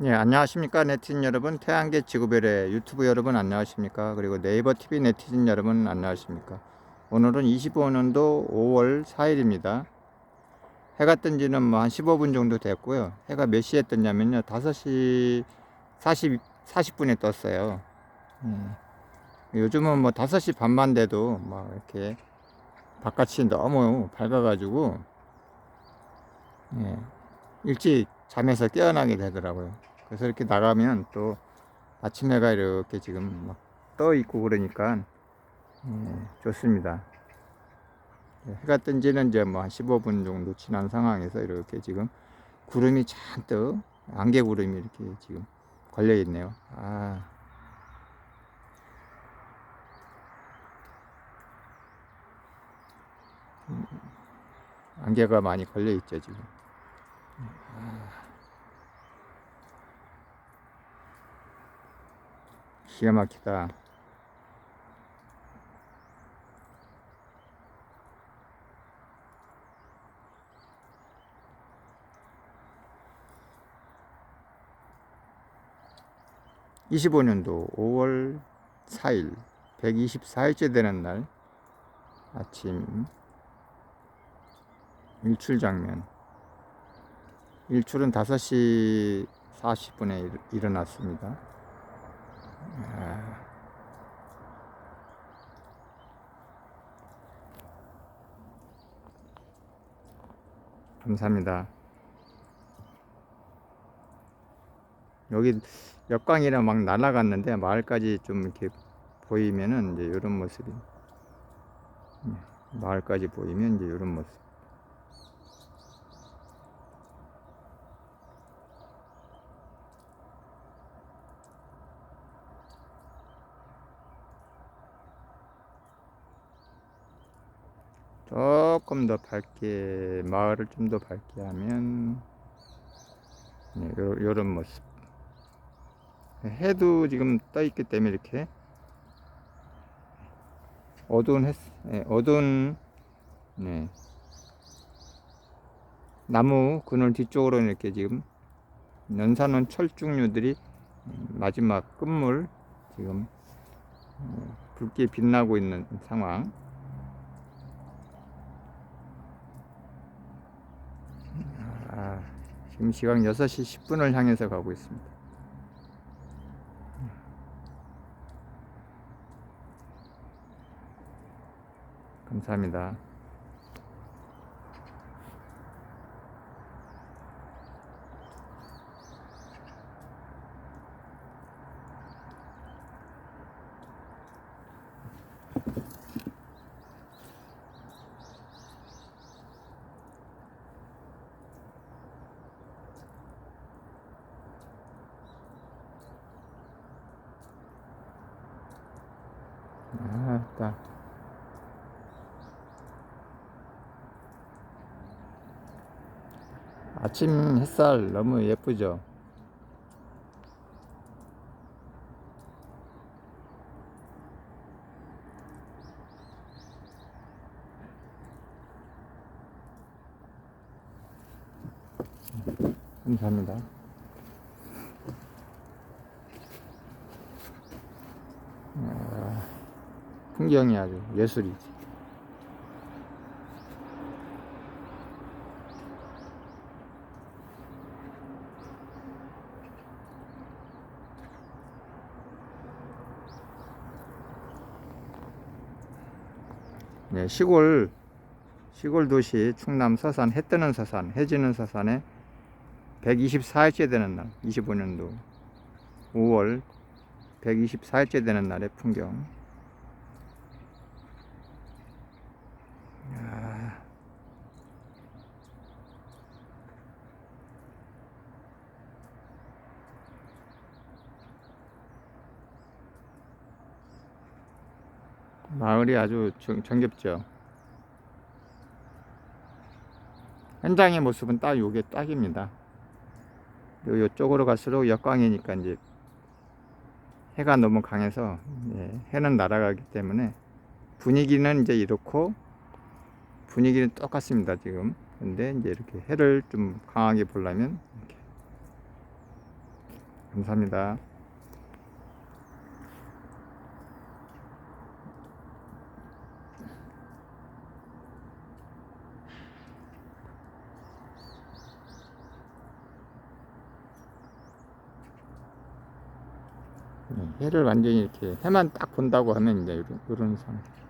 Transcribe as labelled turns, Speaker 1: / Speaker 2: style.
Speaker 1: 예, 안녕하십니까 네티즌 여러분 태양계 지구별의 유튜브 여러분 안녕하십니까 그리고 네이버 TV 네티즌 여러분 안녕하십니까 오늘은 25년도 5월 4일입니다 해가 뜬 지는 뭐 한 15분 정도 됐고요 해가 몇 시에 떴냐면요 5시 40, 40분에 떴어요 예. 요즘은 뭐 5시 반만 돼도 막 이렇게 바깥이 너무 밝아가지고 예. 일찍 잠에서 깨어나게 되더라고요. 그래서 이렇게 나가면 또 아침 해가 이렇게 지금 막 떠 있고 그러니까 예, 좋습니다. 예, 해가 뜬 지는 이제 뭐 한 15분 정도 지난 상황에서 이렇게 지금 구름이 잔뜩 안개 구름이 이렇게 지금 걸려 있네요. 아. 음, 안개가 많이 걸려 있죠, 지금. 기가 막히다. (25년도 5월 4일) (124일째) 되는 날 아침 일출 장면 일출은 5시 40분에 일어났습니다. 아. 감사합니다. 여기 역광이랑 막 날아갔는데 마을까지 좀 이렇게 보이면은 이제 이런 모습이 예, 마을까지 보이면 이제 이런 모습. 조금 더 밝게 마을을 좀 더 밝게 하면 네, 요, 요런 모습 해도 지금 떠 있기 때문에 이렇게 어두운 햇 네, 어두운 네. 나무 그늘 뒤쪽으로 이렇게 지금 연산원 철쭉류들이 마지막 끝물 지금 어, 붉게 빛나고 있는 상황 아, 지금 시각 6시 10분을 향해서 가고 있습니다. 감사합니다. 아, 딱. 아침 햇살 너무 예쁘죠? 감사합니다. 풍경이 아주 예술이지. 네, 시골 시골 도시 충남 서산 해 뜨는 서산 해 지는 서산에 124일째 되는 날 25년도 5월 124일째 되는 날의 풍경 마을이 아주 정, 정겹죠. 현장의 모습은 딱 요게 딱입니다. 요, 요쪽으로 갈수록 역광이니까 이제 해가 너무 강해서 예, 해는 날아가기 때문에 분위기는 이제 이렇고 분위기는 똑같습니다 지금 근데 이제 이렇게 해를 좀 강하게 보려면 이렇게 감사합니다. 해를 완전히 이렇게 해만 딱 본다고 하면 이제 이런, 상태.